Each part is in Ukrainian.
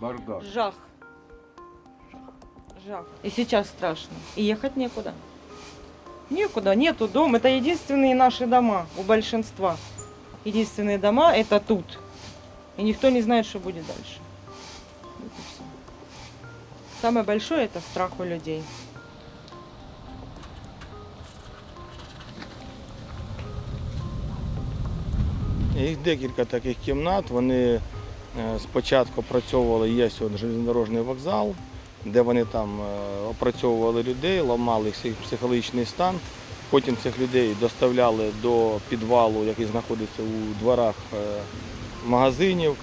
Бардак. Жах. Жах. И сейчас страшно. И ехать некуда. Некуда, нету дом. Это единственные наши дома у большинства. Единственные дома это тут. И никто не знает, что будет дальше. Вот и всё. Самое большое это страх у людей. Їх декілька таких кімнат. Вони е, спочатку опрацьовували, є железнодорожний вокзал, де вони там е, опрацьовували людей, ламали їх психологічний стан. Потім цих людей доставляли до підвалу, який знаходиться у дворах е, магазинів.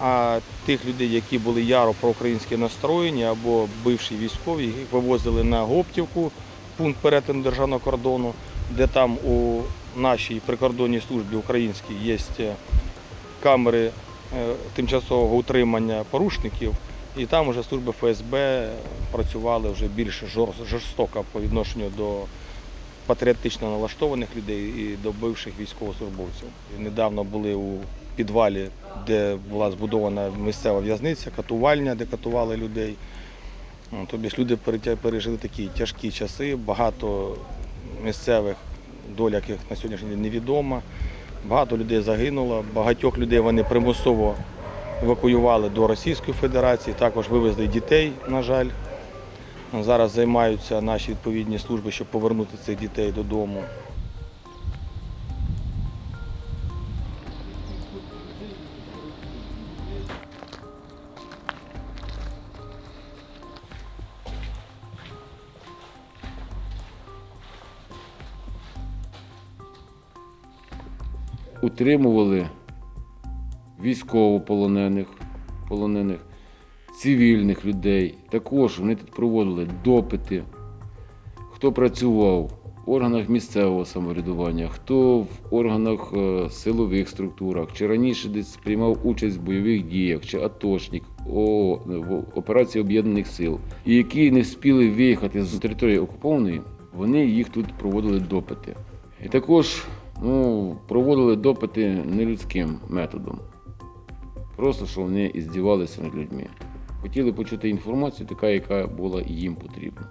А тих людей, які були яро проукраїнські настроєні або бивші військові, їх вивозили на Гоптівку, пункт перетину державного кордону, де там у нашій прикордонній службі українській є камери е, тимчасового утримання порушників, і там вже служби ФСБ працювали вже більш жорстоко по відношенню до патріотично налаштованих людей і до бивших військовослужбовців. Недавно були у підвалі, де була збудована місцева в'язниця, катувальня, де катували людей. Ну, ж люди пережили такі тяжкі часи, багато місцевих доля яких на сьогоднішній день невідома. Багато людей загинуло, багатьох людей вони примусово евакуювали до Російської Федерації, також вивезли дітей, на жаль. Зараз займаються наші відповідні служби, щоб повернути цих дітей додому. Утримували військовополонених, полонених, цивільних людей. Також вони тут проводили допити, хто працював в органах місцевого самоврядування, хто в органах е, силових структурах, чи раніше десь приймав участь в бойових діях, чи атошник о, в операції Об'єднаних сил, і які не встигли виїхати з території окупованої, вони їх тут проводили допити. І також ну, проводили допити нелюдським методом. Просто що вони іздівалися над людьми. Хотіли почути інформацію, така, яка була їм потрібна.